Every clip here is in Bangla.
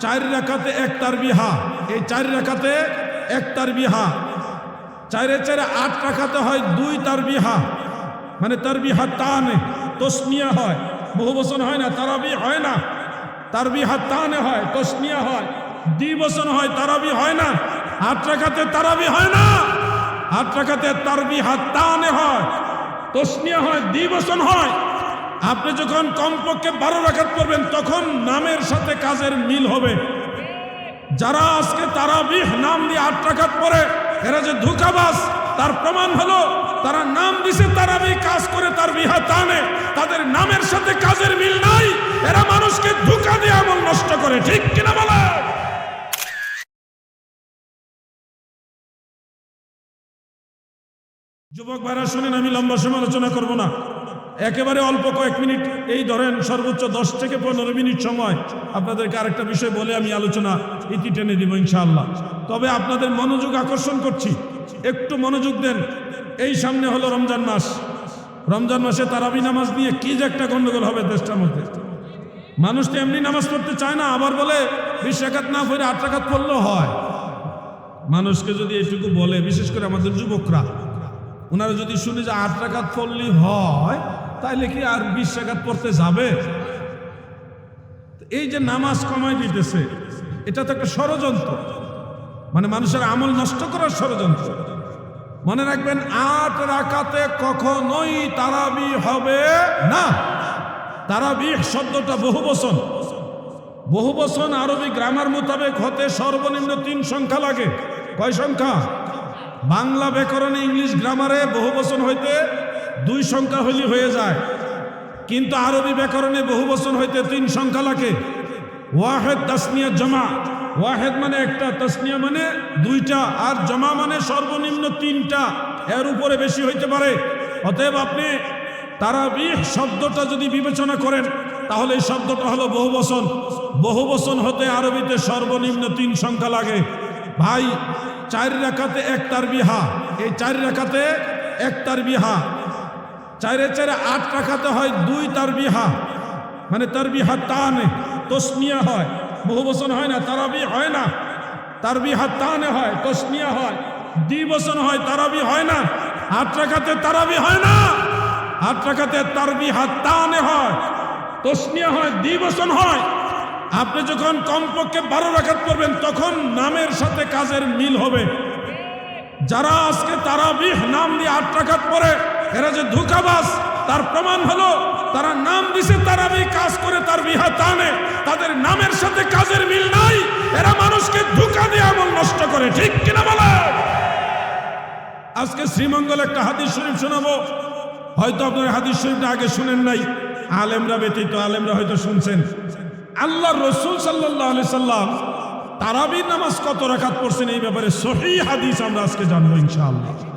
চার রাখাতে এক তার বিহা। এই চার রাখাতে এক তার বিহা। চারে চারে আট রাখাতে হয় দুই তার বিহা। মানে তার বিহা তানে, তসনিয়া হয়। বহু বচন হয় না, তারাবি হয় না। তার বিহা তানে হয়, তসনিয়া হয়। দ্বিবচন হয়, তারাবি হয় না। আট রাখাতে তারাবি হয় না। আট রাখাতে তার বিহা তানে হয়, তসনিয়া হয় দ্বিবচন হয়। আপনি যখন কমপক্ষে বারো রাখাত করবেন তখন নামের সাথে কাজের মিল হবে। যারা আজকে তারা বিহ নাম দিয়ে আট রাখাত পরে এরা যে ধোকাবাস তার প্রমাণ হলো তারা নাম দিছে তারাবি কাজ করে তার বিহা টানে। তাদের নামের সাথে কাজের মিল নাই, এরা মানুষকে ধোকা দিয়ে আমল নষ্ট করে, ঠিক কিনা বলে যুবক ভাইরা, শুনেন, আমি লম্বা সমালোচনা করব না। একেবারে অল্প কয়েক মিনিট। এই ধরেন সর্বোচ্চ দশ থেকে পনেরো মিনিট সময়। আপনাদেরকে আরেকটা বিষয় বলে আমি আলোচনা ইতি টেনে দিব ইনশাআল্লাহ। তবে আপনাদের মনোযোগ আকর্ষণ করছি। একটু মনোযোগ দেন। এই সামনে হলো রমজান মাস। রমজান মাসে তারাবি নামাজ নিয়ে কি যে একটা গন্ডগোল হবে দেশটার মধ্যে। মানুষ তো এমনি নামাজ পড়তে চায় না, আবার বলে বিশ রাকাত না পড়ে আট রাকাত পড়লেও হয়। মানুষকে যদি এটুকু বলে, বিশেষ করে আমাদের যুবকরা ওনারা যদি শুনে যে আট টাকাত পড়লেই হয় তাইলে কি আর বিশ টাকাত পড়তে যাবে? এই যে নামাজ কমাই দিতেছে, এটা তো একটা ষড়যন্ত্র। মানে মানুষের আমল নষ্ট করার ষড়যন্ত্র। মনে রাখবেন, আট রাকাতে কখনোই তারাবি হবে না। তারাবি শব্দটা বহু বচন। বহু বচন আরবি গ্রামার মোতাবেক হতে সর্বনিম্ন তিন সংখ্যা লাগে। কয় সংখ্যা? বাংলা ব্যাকরণে ইংলিশ গ্রামারে বহু বচন হইতে দুই সংখ্যা হইলে হয়ে যায়। কিন্তু আরবি ব্যাকরণে বহু বচন হইতে তিন সংখ্যা লাগে। ওয়াহেদ তাসনিয়া জমা। ওয়াহেদ মানে একটা, তাসনিয়া মানে দুইটা, আর জমা মানে সর্বনিম্ন তিনটা। এর উপরে বেশি হইতে পারে। অতএব আপনি তারাবিহ শব্দটা যদি বিবেচনা করেন, তাহলে এই শব্দটা হলো বহু বচন। বহু বচন হতে আরবিতে সর্বনিম্ন তিন সংখ্যা লাগে। ভাই, চার রেখাতে এক তার বিহা এই চার রেখাতে এক তার বিহা চারে চারে আট রাখাতে হয়, দুই তার বিহা মানে তার বিহা তানে, তসনিয়া হয়। বহু বচন হয় না, তারাবি হয় না। তার বিহা তানে হয়, তসনিয়া হয়। দ্বিবচন হয়, তারাবি হয় না। আট রাখাতে তারাবি হয় না। আট রাখাতে তার বিহা তানে হয়, তসনিয়া হয় দ্বিবচন হয়। আপনি যখন কমপক্ষে বারো রাখাত করবেন তখন নামের সাথে কাজের মিল হবে। যারা আজকে তারাবিহ নাম দিয়ে আট রাখাত পরে এরা যে ধোকাবাস তার প্রমাণ হলো তারা নাম দিছে, তারা তারাবি কাজ করে, তার বিহা টানে। তাদের নামের সাথে কাজের মিল নাই। এরা মানুষকে ধোকা দিয়ে আমল নষ্ট করে, ঠিক কিনা বলে? আজকে শ্রীমঙ্গল একটা হাদিস শরীফ শোনাবো। হয়তো আপনার হাদিস শরীফটা আগে শুনেন নাই। আলেমরা ব্যতীত, আলেমরা হয়তো শুনছেন। আল্লাহ রসুল সাল্লাহ সাল্লাম তারাবির নামাজ কত রাখাত পড়ছেন এই ব্যাপারে সহি হাদিস আমরা আজকে জানব ইনশাআল্লাহ।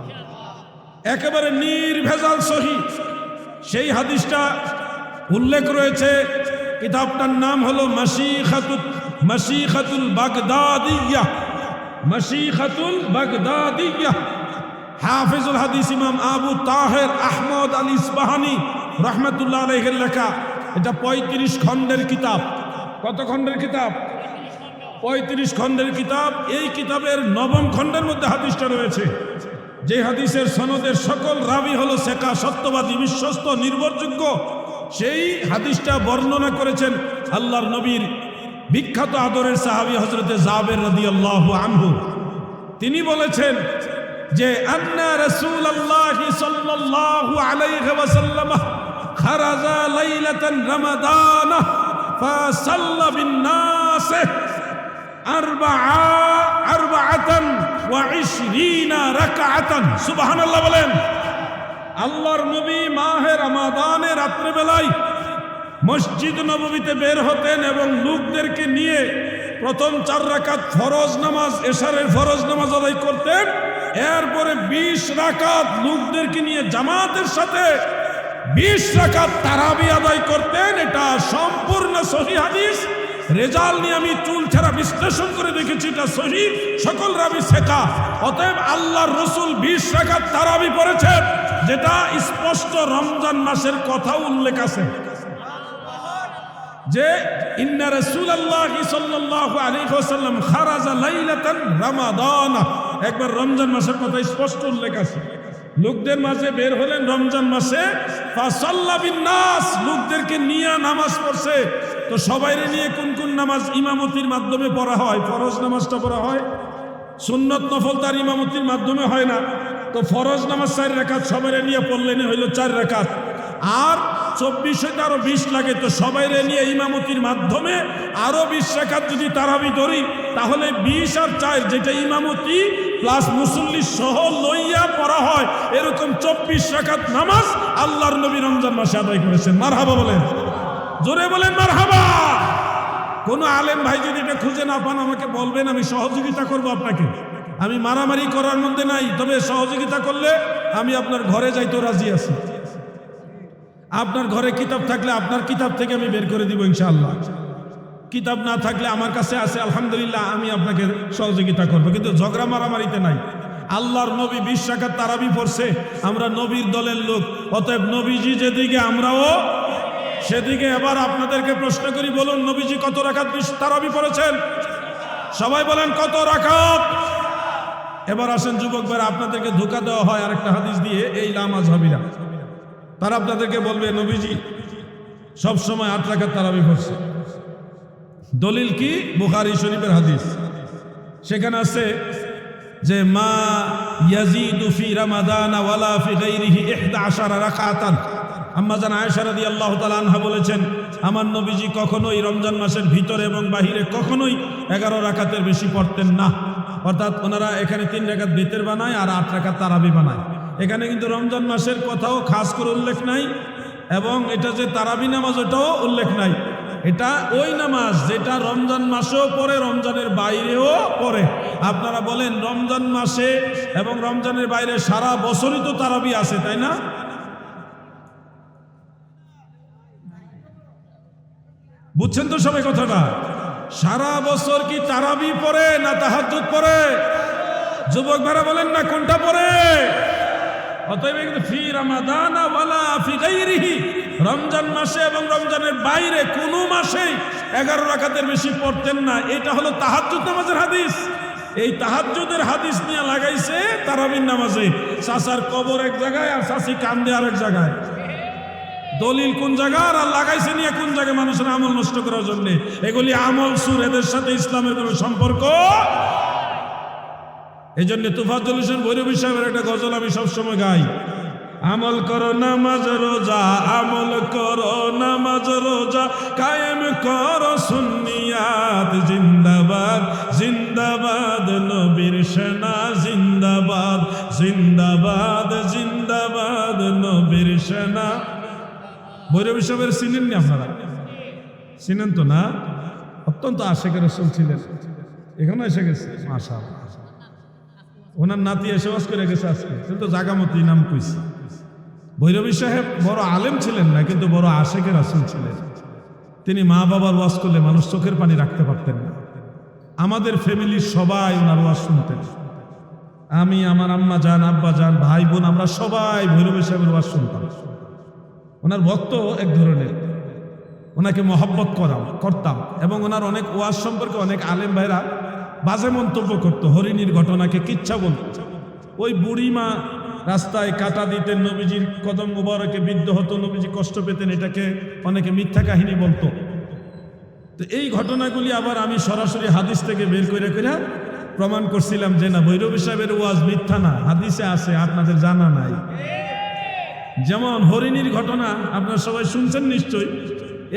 একেবারে নির্ভেজাল সহি। সেই হাদিসটা উল্লেখ রয়েছে। কিতাবটার নাম হলো মাসিখাতুল মাসিখাতুল বাগদাদিয়া মাসিখাতুল বাগদাদিয়া। হাফিজুল হাদিস ইমাম আবু তাহের আহমদ আল ইসবাহানি রহমতুল্লাহ আলহের লেখা। এটা পঁয়ত্রিশ খণ্ডের কিতাব। কত খণ্ডের কিতাব? পঁয়ত্রিশ খণ্ডের কিতাব। এই কিতাবের নবম খণ্ডের মধ্যে হাদিসটা রয়েছে। যে হাদিসের সনদের সকল রাবি হলো শেখা, সত্যবাদী, বিশ্বস্ত, নির্ভরযোগ্য, সেই হাদিসটা বর্ণনা করেছেন আল্লাহর নবীর বিখ্যাত আদরের সাহাবী হজরতে জাবের রদি আল্লাহ আনহু। তিনি বলেছেন যে, আন্না রসুল আল্লাহ সাল্লাল্লাহু আলাইহি ওয়াসাল্লাম খারাজা লাইলাতান রমাদান ফাসাল্লা বিন নাস বলেন, আল্লাহর নবী মাহে রমাদানে রাত্রেবেলায় মসজিদ নববীতে বের হতেন এবং লোকদেরকে নিয়ে প্রথম চার রাকাত ফরজ নামাজ, এশারের ফরজ নামাজ আদায় করতেন। এরপরে বিশ রাকাত লোকদেরকে নিয়ে জামাতের সাথে বিশ রাকাত তারাবি আদায় করতেন। এটা সম্পূর্ণ সহি হাদিস। রেজাল নিয়ে আমি চুল ছাড়া বিশ্লেষণ করে দেখেছি, এটা সহি, সকল রাবি শেখা। অতএব আল্লাহর রসুল বিশ রাকাত তারাবি পড়েছেন, যেটা স্পষ্ট রমজান মাসের কথা উল্লেখ আছে। যে ইন্না রাসূলুল্লাহি সাল্লাল্লাহু আলাইহি ওয়াসাল্লাম খারাজা লাইলাতান রামাদান। একবার রমজান মাসের কথা স্পষ্ট উল্লেখ আছে। লোকদের মাঝে বের হলেন রমজান মাসে, ফাসাল্লা বিন নাস, লোকদেরকে নিয়ে নামাজ পড়ছে। তো সবাইরে নিয়ে কোন কোন নামাজ ইমামতির মাধ্যমে পড়া হয়? ফরজ নামাজটা পড়া হয়? সুন্নত নফল তার ইমামতির মাধ্যমে হয় না। তো ফরজ নামাজ চার রেখাত সবাই নিয়ে পড়লেন হইল চার রেখাত আর চব্বিশে আরও বিশ লাগে, তো সবাই নিয়ে ইমামতির মাধ্যমে আরও বিশ রেখাত যদি তারাবি ধরি, তাহলে বিশ আর চার যেটা ইমামতি প্লাস মুসল্লি সহ লইয়া পড়া হয়, এরকম চব্বিশ রেখাত নামাজ আল্লাহর নবী রমজান মাসে আদায় করেছেন। মারহাবা বলেন। জোরে বলেন মার মারহাবা। কোনো আলেম ভাই যদি এটা খুঁজে না পান, আমাকে বলবেন, আমি সহযোগিতা করব আপনাকে। আমি মারামারি করার মধ্যে নাই, তবে সহযোগিতা করলে আমি আপনার ঘরে যাইতে রাজি আছি। আপনার ঘরে কিতাব থাকলে আপনার কিতাব থেকে আমি বের করে দিব, ইনশাআল্লাহ। কিতাব না থাকলে আমার কাছে আছে, আলহামদুলিল্লাহ, আমি আপনাকে সহযোগিতা করব। কিন্তু ঝগড়া মারামারিতে নাই। আল্লাহর নবী বিশ রাখাত তারাবি পড়ছে, আমরা নবীর দলের লোক। অতএব নবীজি যেদিকে, আমরাও সেদিকে এবার আপনাদেরকে প্রশ্ন করি, বলুন, নবীজি কত রাখাত তারাবি পড়েছেন? সবাই বলেন, কত রাখাত এবার আসেন যুবক ভাইরা, আপনাদেরকে ধোকা দেওয়া হয় আরেকটা হাদিস দিয়ে, এই লামাজ হবিরা তারা আপনাদেরকে বলবে, নবীজি, সব সময় আট রাখাত তারাবি পড়ছে। দলিল কি? বুখারি শরীফের হাদিস। সেখানে আছে যে, মা ইয়াজিদু ফি রামাদান ওয়ালা ফি গায়রিহি 11 রাকাতান। আম্মা জান আয়েশা রাদিয়াল্লাহু তাআলা আনহা বলেছেন, আমার নবীজি কখনোই রমজান মাসের ভিতরে এবং বাহিরে কখনোই 11 রাকাতের বেশি পড়তেন না। অর্থাৎ ওনারা এখানে তিন রাকাত বেতের বানায় আর আট রাকাত তারাবি বানায়। এখানে কিন্তু রমজান মাসের কথাও খাস করে উল্লেখ নাই এবং এটা যে তারাবি নামাজ ওটাও উল্লেখ নাই। এটা ওই নামাজ যেটা রমজান মাসেও পড়ে, রমজানের বাইরেও পড়ে। আপনারা বলেন, রমজান মাসে এবং রমজানের বাইরে সারা বছরই তো তারাবি আছে, তাই না? বুঝছেন তো সবাই কথাটা? সারা বছর কি তারাবি পড়ে না তাহাজ্জুদ পড়ে? যুবক ভাড়া বলেন না, কোনটা পরে অতএব ফি রামাদান ওয়ালা ফি গায়রিহি রমজান মাসে এবং রমজানের বাইরে কোনো মাসেই এগারো রাকাতের বেশি পড়তেন না। এটা হলো তাহাজ্জুদ নামাজের হাদিস। এই তাহাজ্জুদের হাদিস নিয়ে লাগাইছে তারাবির নামাজে। চাচার কবর এক জায়গায় আর চাচি কান্দে আর এক জায়গায়। দলিল কোন জায়গার আর লাগাইছে নিয়ে কোন জায়গায় মানুষের আমল নষ্ট করার জন্য? এগুলি আমল সুর, এদের সাথে ইসলামের কোনো সম্পর্ক? এই জন্য তুফাজুল হোসেন ভৈরবী সাহেবের একটা গজল আমি সবসময় গাই। আমল করো নামাজ, রোজা, আমল করো নামাজ, রোজা, কায়েম করো সুন্নিয়াত, জিন্দাবাদ জিন্দাবাদ, নবীর সেনা, জিন্দাবাদ জিন্দাবাদ জিন্দাবাদ, নবীর সেনা। ভৈরবী সাহেবের চিনেন নি আপনারা? চিনেন তো না? অত্যন্ত আশেখের রসুল ছিলেন। এখানে এসে গেছে। মাসা ওনার নাতি এসে ওয়াজ করে গেছে আজকে। কিন্তু জাগামতি নাম কইছে। ভৈরবী সাহেব বড় আলেম ছিলেন না, কিন্তু বড় আশেখের রাসুল ছিলেন। তিনি মা বাবার ওয়াজ করলে মানুষ চোখের পানি রাখতে পারতেন না। আমাদের ফ্যামিলির সবাই ওনার ওয়াজ শুনতেন। আমি, আমার আম্মা যান, আব্বা যান, ভাই বোন, আমরা সবাই ভৈরবী সাহেবের ওয়াজ শুনতাম। ওনার ভক্ত এক ধরনের। ওনাকে মহব্বত করা করতাম। এবং ওনার অনেক ওয়াজ সম্পর্কে অনেক আলেম ভাইরা বাজে মন্তব্য করতো, হরিণীর ঘটনাকে কিচ্ছা বলত ওই বুড়িমা রাস্তায় কাটা দিতেন নবীজির কদম মুবারকে, বিদ্ধ হতো নবীজি, কষ্ট পেতেন এটাকে অনেকে মিথ্যা কাহিনী বলতো। তো এই ঘটনাগুলি আবার আমি সরাসরি হাদিস থেকে বের করে করে প্রমাণ করছিলাম যে না, ভৈরবী সাহেবের ওয়াজ মিথ্যা না, হাদিসে আছে, আপনাদের জানা নাই। যেমন হরিণীর ঘটনা আপনারা সবাই শুনছেন নিশ্চয়ই।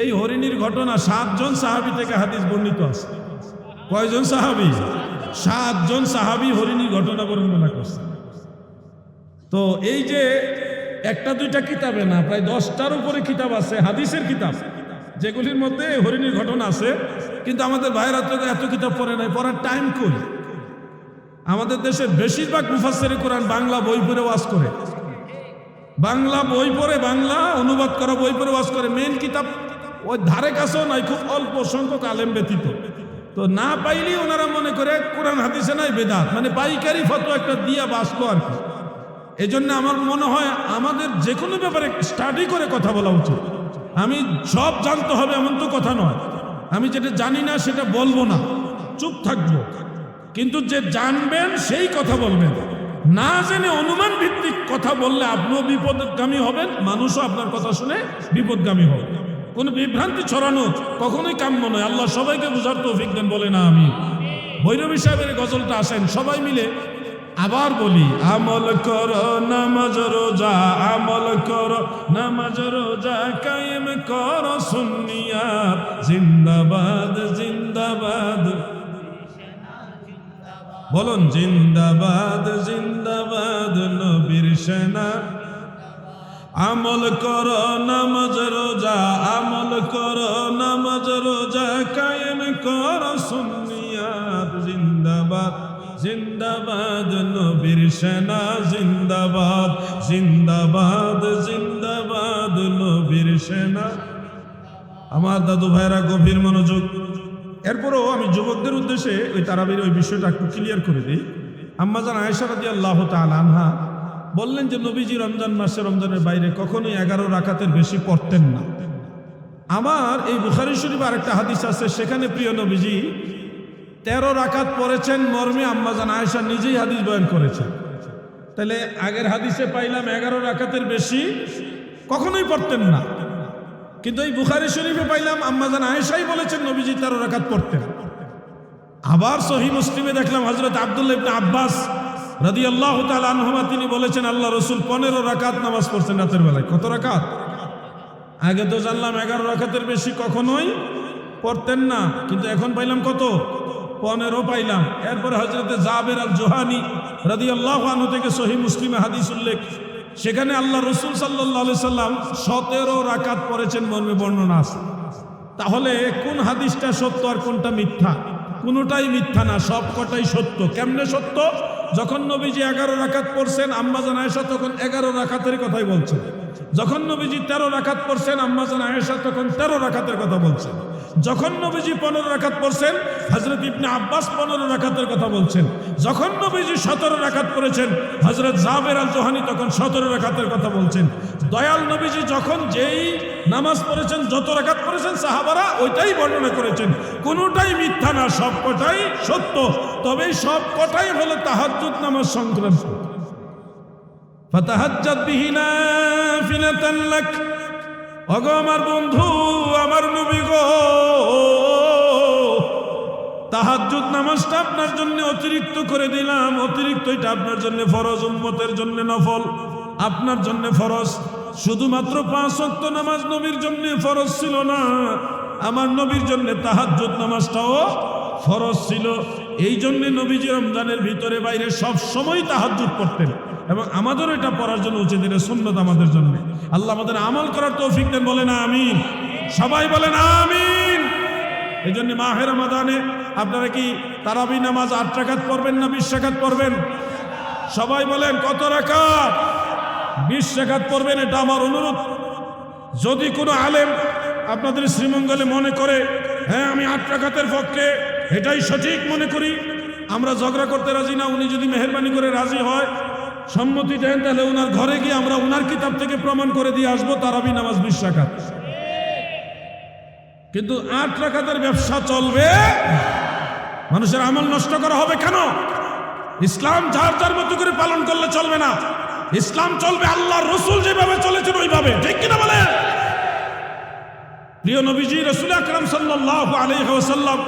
এই হরিণীর ঘটনা সাতজন সাহাবি থেকে হাদিস বর্ণিত আছে। কয়জন সাহাবি? সাতজন সাহাবি হরিণীর ঘটনা বর্ণনা করছে। তো এই যে একটা দুইটা কিতাবে না, প্রায় দশটার উপরে কিতাব আছে, হাদিসের কিতাব, যেগুলির মধ্যে হরিণীর ঘটনা আছে। কিন্তু আমাদের ভাইয়েরা তো এত কিতাব পড়ে নাই, পড়ার টাইম কই? আমাদের দেশের বেশিরভাগ মুফাসের কোরআন বাংলা বই পড়ে ওয়াজ করে। বাংলা বই পড়ে বাংলা, অনুবাদ করা বই পড়ে, ওয়াজ করে মেন কিতাব। ওই ধারে কাছেও নাই খুব অল্প সংখ্যক আলেম ব্যতীত। তো না পাইলেই ওনারা মনে করে কোরআন হাদিসে নাই বেদাত। মানে পাইকারি ফটো একটা দিয়া বাঁচলো আর কি। এই জন্য আমার মনে হয় আমাদের যে কোনো ব্যাপারে স্টাডি করে কথা বলা উচিত। আমি সব জানতে হবে এমন তো কথা নয়। আমি যেটা জানি না, সেটা বলব না। চুপ থাকব। কিন্তু যে জানবেন, সেই কথা বলবেন। না জেনে অনুমান ভিত্তিক কথা বললে আপনিও বিপদগামী হবেন, মানুষও আপনার কথা শুনে বিপদগামী হবে। কোনো বিভ্রান্তি ছড়ানো কখনোই কাম্য নয়। আল্লাহ সবাইকে বুঝার তৌফিক দেন বলে না আমি ভৈরবী সাহেবের গজলটা আসেন, সবাই মিলে আবার বলি, আমল কর নামাজ, রোজা, আমল কর নামাজ, রোজা কায়েম কর সুন্নিয়াত, জিন্দাবাদ জিন্দাবাদ। বলুন, জিন্দাবাদ জিন্দাবাদ, নবীর সেনা। আমল কর নামাজ, রোজা। আমল কর নামাজ, রোজা কায়েম কর সুন্নিয়াত। জিন্দাবাদ জিন্দাবাদ, নবীর সেনা। জিন্দাবাদ জিন্দাবাদ জিন্দাবাদ, নবীর সেনা। আমার দাদু ভাইরা গভীর মনোযোগ এরপরও আমি যুবকদের উদ্দেশ্যে ওই তারাবির ওই বিষয়টা একটু ক্লিয়ার করে দিই। আম্মাজান আয়েশা রাদি আল্লাহ আনহা বললেন যে, নবীজি রমজান মাসে রমজানের বাইরে কখনোই এগারো রাকাতের বেশি পড়তেন না। আমার এই বুখারি শরীফ আরেকটা হাদিস আছে, সেখানে প্রিয় নবীজি তেরো রাকাত পড়েছেন মর্মে আম্মাজান আয়েশা নিজেই হাদিস বয়ান করেছেন। তাহলে আগের হাদিসে পাইলাম এগারো রাকাতের বেশি কখনোই পড়তেন না। কিন্তু এই বুখারি শরীফে পাইলাম আম্মাজান আয়েশাই বলেছেন, নবীজি তেরো রাকাত পড়তেন। আবার সহি মুসলিমে দেখলাম হজরত আবদুল্লাহ ইবনে আব্বাস রাদি আল্লাহ আনহুমা, তিনি বলেছেন, আল্লাহ রসুল পনেরো রাকাত নামাজ পড়ছেন রাতের বেলায়। কত রাকাত? আগে তো জানলাম এগারো রাকাতের বেশি কখনোই পড়তেন না, কিন্তু এখন পাইলাম কত? পনেরো পাইলাম। এরপরে হজরতে জাবের আল জোহানি রাদি আল্লাহ আনহু থেকে সহি মুসলিমে হাদিস উল্লেখ সেখানে আল্লাহ রসুল সাল্লাহ সাল্লাম সতেরো রাকাত পড়েছেন মর্মে বর্ণনা আছে। তাহলে কোন হাদিসটা সত্য আর কোনটা মিথ্যা? কোনোটাই মিথ্যা না সব কটাই সত্য। কেমনে সত্য? যখন নবীজি এগারো রাখাত পড়ছেন, আম্মা জানায় তখন এগারো রাখাতের কথাই বলছেন। যখন নবীজি তেরো রাখাত পড়ছেন আম্মাজান আয়েশা তখন তেরো রাখাতের কথা বলছেন। যখন নবীজি পনেরো রাকাত পড়ছেন হজরত ইবনে আব্বাস পনেরো রাখাতের কথা বলছেন। যখন নবীজি সতেরো রাখাত পড়েছেন হজরত জাবের আল জোহানি তখন সতেরো রাকাতের কথা বলছেন। দয়াল নবীজি যখন যেই নামাজ পড়েছেন, যত রাখাত পড়েছেন, সাহাবারা ওইটাই বর্ণনা করেছেন। কোনোটাই মিথ্যা না সব কটাই সত্য। তবে সব কটাই হলো তাহাজ্জুদ নামাজ সংক্রান্ত। ফাতাহাজ্জাদ বিহি লাক। আমার বন্ধু, আমার নবী গো। তাহাজ্জুদ নামাজটা আপনার জন্য অতিরিক্ত করে দিলাম। অতিরিক্ত এটা আপনার জন্য ফরজ, উম্মতের জন্য নফল, আপনার জন্য ফরজ। শুধুমাত্র পাঁচ ওয়াক্ত নামাজ নবীর জন্য ফরজ ছিল না, আমার নবীর জন্য তাহাজ্জুদ নামাজটাও ফরজ ছিল। এই জন্য নবীজি রমজানের ভিতরে বাইরে সব সময় তাহাজ্জুদ পড়তেন। এবং আমাদেরও এটা পড়ার জন্য উচিত, এটা সুন্নত আমাদের জন্য। আল্লাহ আমাদের আমল করার তৌফিক দেন, বলেন আমিন। সবাই বলেন আমিন। এই জন্য মাহের রমাদানে আপনারা কি তারাবি নামাজ আট রাকাত পড়বেন না বিশ রাকাত পড়বেন? সবাই বলেন, কত রাকাত? বিশ রাকাত পড়বেন, এটা আমার অনুরোধ। যদি কোনো আলেম আপনাদের শ্রীমঙ্গলে মনে করে হ্যাঁ আমি আট রাকাতের পক্ষে, এটাই সঠিক মনে করি, আমরা ঝগড়া করতে রাজি না, উনি যদি মেহরবানি করে রাজি হয় সম্মতি দেন, তাহলে ওনার ঘরে গিয়ে আমরা ওনার কিতাব থেকে প্রমাণ করে দিয়ে আসব তারাবি নামাজ বিশ কিন্তু আট রাখাতের ব্যবসা চলবে? মানুষের আমল নষ্ট করা হবে কেন? ইসলাম যার যার মতো করে পালন করলে চলবে না। ইসলাম চলবে আল্লাহ রসুল যেভাবে চলেছেন ওইভাবে। ঠিক কিনা বলে প্রিয় নবীজি, রসুল আকরাম সাল্লাহ আলহাম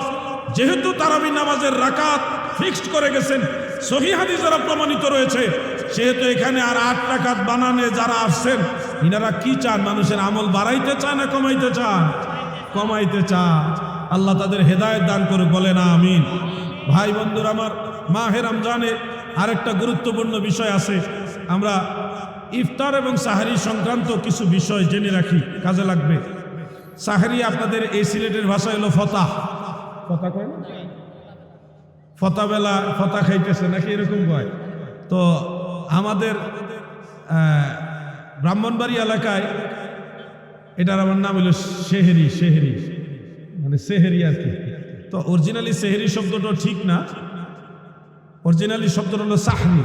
যেহেতু তারাবি নামাজের রাকাত ফিক্সড করে গেছেন, সহি হাদিস যারা প্রমাণিত রয়েছে সেহেতু এখানে আর আট রাকাত বানানে যারা আসছেন, ইনারা কি চান? মানুষের আমল বাড়াইতে চান না কমাইতে চান? কমাইতে চান। আল্লাহ তাদের হেদায়ত দান করে বলে না আমিন। ভাই বন্ধুর আমার মাহের রমজানে আরেকটা গুরুত্বপূর্ণ বিষয় আছে। আমরা ইফতার এবং সাহারি সংক্রান্ত কিছু বিষয় জেনে রাখি, কাজে লাগবে। সাহারি আপনাদের এই সিলেটের ভাষা হলো ফতাহ ফতা কয় না? ফতাবেলা, ফতা খাইতেছে, নাকি এরকম কয়? তো আমাদের ব্রাহ্মণবাড়ি এলাকায়, এটার আমার নাম হলো শেহেরি শেহেরি মানে সেহেরি আর কি। তো অরিজিনালি সেহেরি শব্দটা ঠিক না অরিজিনালি শব্দটা হলো সাহরি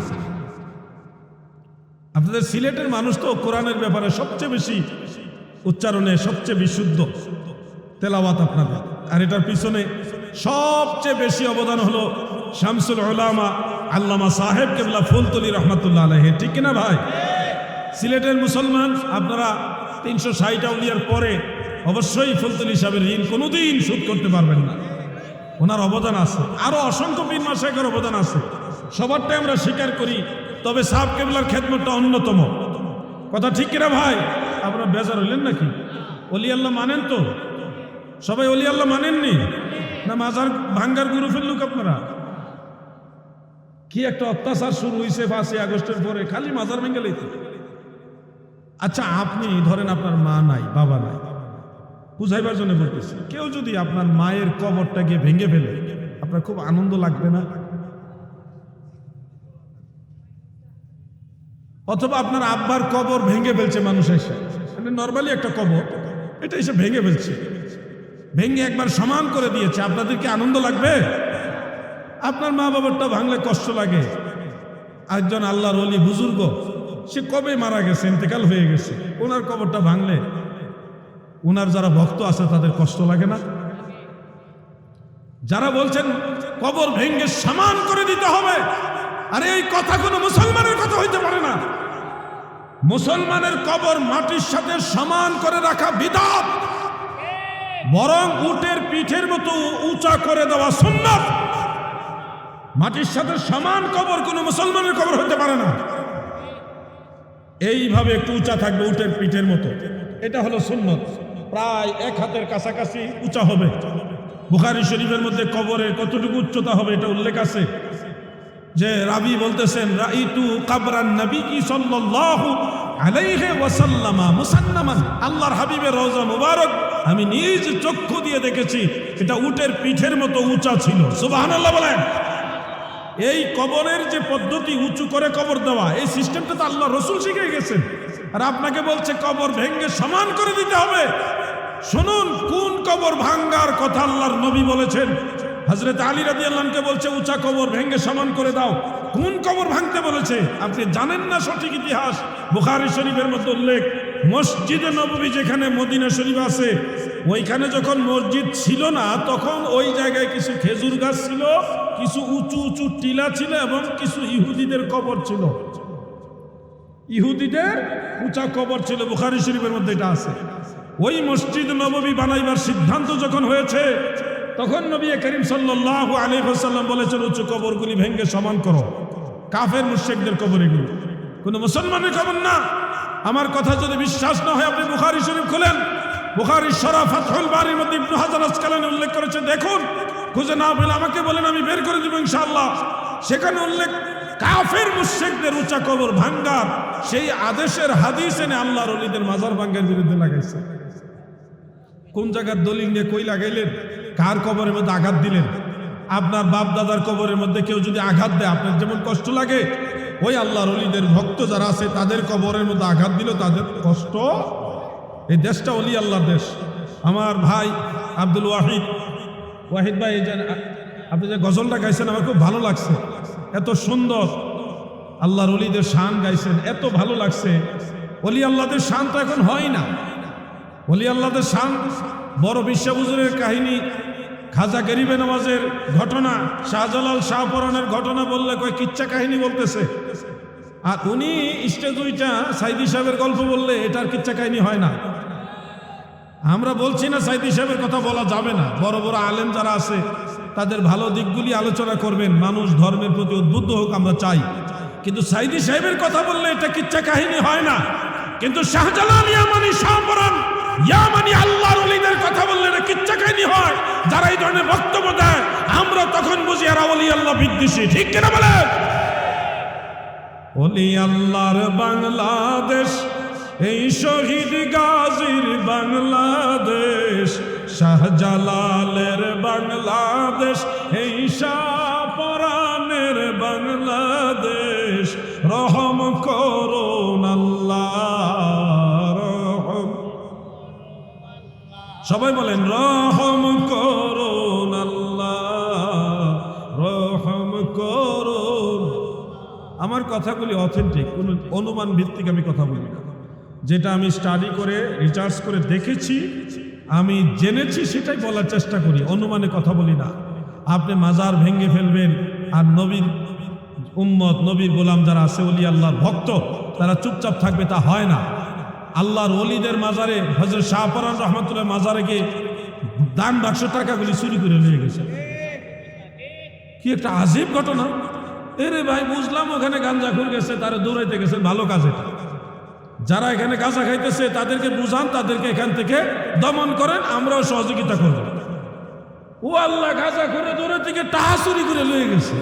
আপনাদের সিলেটের মানুষ তো কোরআনের ব্যাপারে সবচেয়ে বেশি উচ্চারণে সবচেয়ে বিশুদ্ধ তেলাওয়াত আপনাদের। আর এটার পিছনে সবচেয়ে বেশি অবদান হলো শামসুল ওলামা আল্লামা সাহেব কেবলা ফুলতলি রহমতুল্লাহ আলহে ঠিক কিনা ভাই? সিলেটের মুসলমান, আপনারা তিনশো ষাট আউলিয়ার পরে অবশ্যই ফুলতলি সাহেবের ঋণ কোনোদিন শোধ করতে পারবেন না। ওনার অবদান আছে। আরও অসংখ্য পীর মাসাইকের অবদান আছে। সবারটাই আমরা স্বীকার করি, তবে সাহেব কেবলার খেদমতটা অন্যতম। কথা ঠিক কিনা ভাই? আপনারা বেজার হইলেন নাকি? অলি আল্লাহ মানেন তো। সবাই অলি আল্লাহ মানেননি? না মাজার ভাঙ্গার গুরু ফেললুক আপনারা? কি একটা অত্যাচার শুরু হয়েছে পাঁচই আগস্টের পরে? খালি মাজার ভেঙে লইতে আচ্ছা আপনি, ধরেন আপনার মা নাই, বাবা নাই, বুঝাইবার জন্য বলতেছি, কেউ যদি আপনার মায়ের কবরটা গিয়ে ভেঙে ফেলে, আপনার খুব আনন্দ লাগবে না? অথবা আপনার আব্বার কবর ভেঙে ফেলছে মানুষ এসে। নর্মালি একটা কবর, এটা এসে ভেঙে ফেলছে। ভেঙে একবার সমান করে দিয়েছে। আপনাদের কি আনন্দ লাগবে? আপনার মা বাবারটা ভাঙলে কষ্ট লাগে। একজন আল্লাহর অলি বুজুর্গ, সে কবে মারা গেছে, ইন্তেকাল হয়ে গেছে, ওনার কবরটা ভাঙলে ওনার যারা ভক্ত আছে, তাদের কষ্ট লাগে না? যারা বলছেন, কবর ভেঙ্গে সমান করে দিতে হবে, আরে এই কথা কোনো মুসলমানের কথা হইতে পারে না। মুসলমানের কবর মাটির সাথে সমান করে রাখা বিধাত বরং উটের পিঠের মতো উঁচা করে দেওয়া সুন্নাত। মাটির সাথে সমান কবর, কোনো মুসলমানের কবর হতে পারে না। এইভাবে একটু উঁচা থাকবে উটের পিঠের মতো। এটা হলো সুন্নত। প্রায় এক হাতের কাছাকাছি উঁচা হবে। বুখারি শরীফের মধ্যে কবরের কতটুকু উচ্চতা হবে এটা উল্লেখ আছে। যে রাবি বলতেছেন, রাইতু কাবরান নবী কি সাল্লাল্লাহু আলাইহি ওয়াসাল্লামা মুসান্নামান। আল্লাহর হাবিবের রওজা মুবারক আমি নিজ চক্ষু দিয়ে দেখেছি। এটা উটের পিঠের মতো উঁচা ছিল। সুবহানাল্লাহ বলেন। এই কবরের যে পদ্ধতি, উঁচু করে কবর দেওয়া, এই সিস্টেমটা তো আল্লাহ রসুল শিখে গেছেন। আর আপনাকে বলছে, কবর ভেঙ্গে সমান করে দিতে হবে। শুনুন, কোন কবর ভাঙ্গার কথা আল্লাহর নবী বলেছেন? হজরত আলী রাজি আল্লাহকে বলছে, উঁচা কবর ভেঙ্গে সমান করে দাও। কোন কবর ভাঙতে বলেছে? আপনি জানেন না সঠিক ইতিহাস? বুখারি শরীফের মধ্যে উল্লেখ, মসজিদে নবী যেখানে মদিনা শরীফ আছে ওইখানে যখন মসজিদ ছিল না, তখন ওই জায়গায় কিছু খেজুর গাছ ছিল, কিছু উঁচু উঁচু টিলা ছিল এবং কিছু ইহুদিদের কবর ছিল। ইহুদিদের উঁচা কবর ছিল, বুখারি শরীফের মধ্যে এটা আছে। ওই মসজিদ নববী বানাইবার সিদ্ধান্ত যখন হয়েছে, তখন নবী করিম সাল্লাহ আলী হাসাল্লাম বলেছেন, উঁচু কবরগুলি ভেঙ্গে সমান করো। কাফের মুশেকদের কবর এগুলো। কোনো মুসলমানের কবর না। আমার কথা যদি বিশ্বাস না হয়, আপনি বুখারি শরীফ খুলেন। বুখারি সরা ফাতহুল বাড়ির মধ্যে ইবনু হাজার আসকালানি উল্লেখ করেছে, দেখুন, খুঁজে না পেলে আমাকে বলেন, আমি বের করে দিব ইনশাআল্লাহ। সেখানে উল্লেখ, কাফের মুশেকদের উঁচা কবর ভাঙ্গার সেই আদেশের হাদিস এনে আল্লাহর অলিদের মাজার ভাঙ্গার বিরুদ্ধে লাগাইছে। কোন জায়গার দলিল নিয়ে কই লাগাইলেন? কার কবরের মধ্যে আঘাত দিলেন? আপনার বাপ দাদার কবরের মধ্যে কেউ যদি আঘাত দেয়, আপনার যেমন কষ্ট লাগে, ওই আল্লাহর অলিদের ভক্ত যারা আছে, তাদের কবরের মধ্যে আঘাত দিল তাদের কষ্ট এই দেশটা অলি আল্লাহর দেশ। আমার ভাই আব্দুল ওয়াহিদ। ওয়াহিদ ভাই, এই যে আপনি যে গজলটা গাইছেন, আমার খুব ভালো লাগছে। এত সুন্দর আল্লাহর অলিদের শান গাইছেন, এত ভালো লাগছে। অলি আল্লাহদের শান তো এখন হয় না। অলি আল্লাহদের শান, বড় বিশ্বাবুজুরের কাহিনী, খাজা গরিবে নামাজের ঘটনা, শাহজালাল শাহপরানের ঘটনা বললে কয়, কিচ্ছা কাহিনী বলতেছে। আর উনি স্টেজ উইটা সাইদি সাহেবের গল্প বললে এটার কিচ্ছা কাহিনী হয় না। আমরা বলছি না সাইদি সাহেবের কথা বলা যাবে না। বড় বড় আলেম যারা আছে, তাদের ভালো দিকগুলি আলোচনা করবেন। মানুষ ধর্মের প্রতি উদ্বুদ্ধ হোক, আমরা চাই। কিন্তু সাইদি সাহেবের কথা বললে এটা কিচ্ছা কাহিনী হয় না। কিন্তু শাহজালাল ইয়ামানি কথা বললে এটা কিচ্ছা কাহিনী হয়। যারা এই ধরনের বক্তব্য দেয়, আমরা তখন বুঝি আর ওলি আল্লাহ বিদ্বেষী। ঠিক কিনা বলেন? ওলি আল্লাহর বাংলাদেশ, এই শহীদ গাজীর বাংলাদেশ, শাহজালালের বাংলাদেশ, এই শাহপরানের বাংলাদেশ। রহম করুন আল্লাহ সবাই বলেন, রহম আমার কথাগুলি অথেন্টিক কোনো অনুমান ভিত্তিক আমি কথা বলি না। যেটা আমি স্টাডি করে রিসার্চ করে দেখেছি, আমি জেনেছি, সেটাই বলার চেষ্টা করি, অনুমানে কথা বলি না। আপনি মাজার ভেঙে ফেলবেন, আর নবীর উম্মত, নবীর গোলাম যারা আছে অলি আল্লাহর ভক্ত, তারা চুপচাপ থাকবে, তা হয় না। আল্লাহর অলিদের মাজারে হজরত শাহপরান রহমতুল্লাহ মাজারে গিয়ে দান বাক্স টাকাগুলি চুরি করে নিয়ে গেছে। কি একটা আজীব ঘটনা। এরে ভাই, বুঝলাম ওখানে গাঞ্জা খুর গেছে, তারা দৌড়াইতে গেছে, ভালো কাজ যারা এখানে গাঁজা খাইতেছে, তাদেরকে বুঝান, তাদেরকে এখান থেকে দমন করেন, আমরাও সহযোগিতা করব। ও আল্লাহ, গাঁজা করে দৌড়ে থেকে টাহা চুরি করে লয়ে গেছে।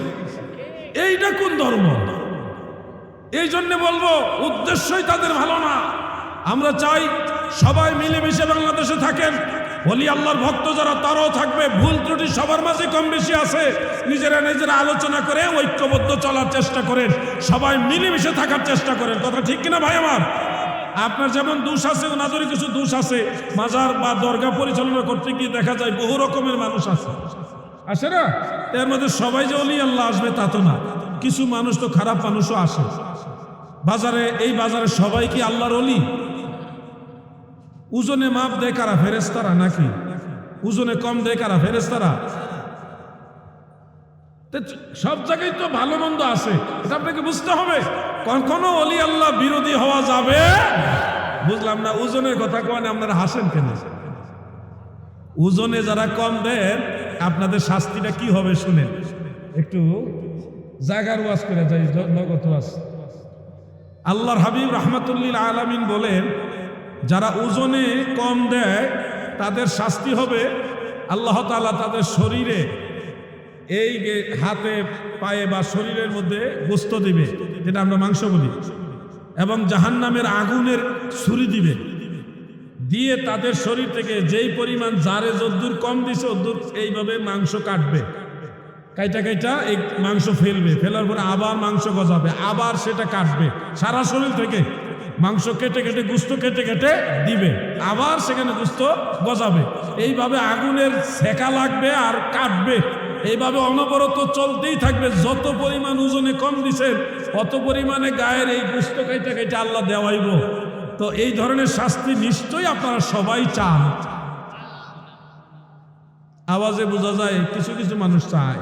এইটা কোন ধর্ম? এই জন্য বলব, উদ্দেশ্যই তাদের ভালো না। আমরা চাই সবাই মিলেমিশে বাংলাদেশে থাকেন বলি আল্লাহর ভক্ত যারা, তারাও থাকবে। ভুল ত্রুটি সবার মাঝে কম বেশি আছে। নিজেরা নিজেরা আলোচনা করে, ঐক্যবদ্ধ চলার চেষ্টা করেন। সবাই মিলেমিশে থাকার চেষ্টা করেন। কথা ঠিক কিনা ভাই আমার? আপনার যেমন দোষ আছে, ওনাদেরও কিছু দোষ আছে। মাজার বা দরগা পরিচালনা করতে গিয়ে দেখা যায় বহু রকমের মানুষ আছে। আসে না? এর মধ্যে সবাই যে অলি আল্লাহ আসবে তা তো না। কিছু মানুষ তো খারাপ মানুষও আসে। বাজারে, এই বাজারে সবাই কি আল্লাহর অলি ওজনে মাপ দেয় কারা? ফেরেস্তারা নাকি? ওজনে কম দেয় কারা? ফেরেস্তারা সব জায়গায় তো ভালো মন্দ আছে। এটা আপনাকে বুঝতে হবে। কখনো অলি আল্লাহ বিরোধী হওয়া যাবে? বুঝলাম না ওজনের কথা কন আপনারা হাসেন কেন? ওজনে যারা কম দেন, আপনাদের শাস্তিটা কি হবে শুনেন। একটু জাগার ওয়াজ করে যাই নগদ ওয়াজ। আল্লাহর হাবিব রহমাতুল্লিল আলামিন বলেন যারা ওজনে কম দেয়, তাদের শাস্তি হবে। আল্লাহ তাআলা তাদের শরীরে এই হাতে, পায়ে বা শরীরের মধ্যে গোস্ত দিবে, যেটা আমরা মাংস বলি, এবং জাহান্নামের আগুনের ছুরি দিবে। দিয়ে তাদের শরীর থেকে যেই পরিমাণ জারে যদ্দূর, কম দিছে অদ্দূর, এইভাবে মাংস কাটবে। কাইটা কাইটা এই মাংস ফেলবে, ফেলার পরে আবার মাংস গজাবে, আবার সেটা কাটবে, সারা শরীর থেকে। মাংস কেটে কেটে, গুস্ত কেটে কেটে দিবে। আবার সেখানে গুস্ত গজাবে। এইভাবে আগুনের সেকা লাগবে আর কাটবে। এইভাবে অনবরত চলতেই থাকবে। যত পরিমাণ ওজনে কম দিছেন অত পরিমাণে গায়ের এই গুস্ত কেটে কেটে আল্লাহ দেওয়াইব। তো এই ধরনের শাস্তি নিশ্চয়ই আপনারা সবাই চান। আওয়াজে বোঝা যায় কিছু কিছু মানুষ চায়।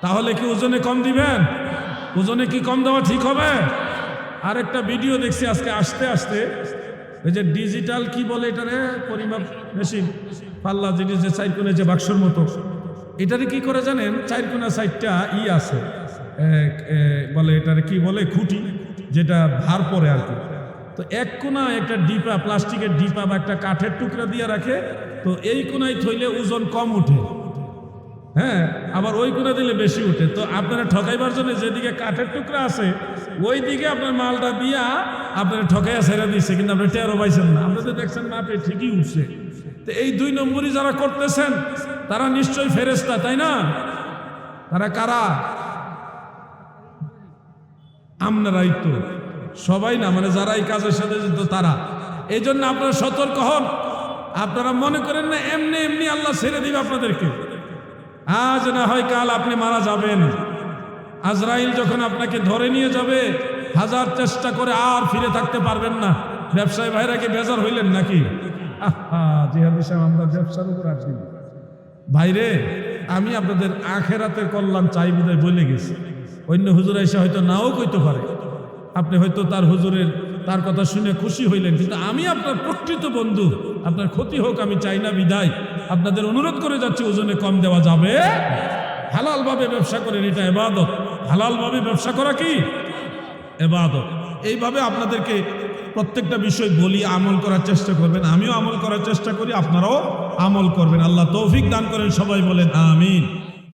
তাহলে কি ওজনে কম দিবেন? ওজনে কি কম দেওয়া ঠিক হবে? আর একটা ভিডিও দেখছি আজকে, আসতে আসতে। এই যে ডিজিটাল কি বলে এটারে পরিমাপ মেশিন পাল্লা জিনিস যে চার কোণে যে বাক্সর মতো। এটারে কি করে জানেন? চার কোণা সাইডটা ই আছে। বলে এটারে কি বলে? খুঁটি, যেটা ভার পরে আর কি। তো এক কোনা একটা ডিপা, প্লাস্টিকের ডিপা বা একটা কাঠের টুকরা দিয়ে রাখে। তো এই কোনায় থইলে ওজন কম উঠে হ্যাঁ? আবার ওই কোনা দিলে বেশি উঠে? তো আপনারা ঠকাইবার জন্য যেদিকে কাঠের টুকরা আছে ওই দিকে আপনার মালটা দিয়া আপনারা ঠকাইয়া ছেড়ে দিচ্ছে কিন্তু আপনি টেরো পাইছেন না। আপনি তো দেখছেন মাপে ঠিকই উঠছে। তো এই দুই নম্বরই যারা করতেছেন, তারা নিশ্চয়ই ফেরেস্তা তাই না? তারা কারা? আপনারাই তো। সবাই না মানে যারা এই কাজের সাথে যুক্ত, তারা। এই জন্য আপনারা সতর্ক হন। আপনারা মনে করেন না, এমনি এমনি আল্লাহ ছেড়ে দিবে আপনাদেরকে। আজ না হয় কাল আপনি মারা যাবেন। আজরাইল যখন আপনাকে ধরে নিয়ে যাবে, হাজার চেষ্টা করে আর ফিরে থাকতে পারবেন না। ব্যবসায়ী ভাইরা কি বেজার হইলেন নাকি? আমরা ব্যবসার উপর আসি ভাইরে, আমি আপনাদের আখেরাতের কল্যাণ চাই বিদায় বলে গেছি। অন্য হুজুর এসে হয়তো নাও কইতে পারে। আপনি হয়তো তার হুজুরের, তার কথা শুনে খুশি হইলেন, কিন্তু আমি আপনার প্রকৃত বন্ধু। আপনার ক্ষতি হোক, আমি চাই না বিদায়। আপনাদের অনুরোধ করে যাচ্ছি, ওজনে কম দেওয়া যাবে। হালালভাবে ব্যবসা করেন, এটা এবাদত। হালালভাবে ব্যবসা করা কি? এবাদত। এইভাবে আপনাদেরকে প্রত্যেকটা বিষয় বলি, আমল করার চেষ্টা করবেন। আমিও আমল করার চেষ্টা করি, আপনারাও আমল করবেন। আল্লাহ তৌফিক দান করেন, সবাই বলেন আমিন।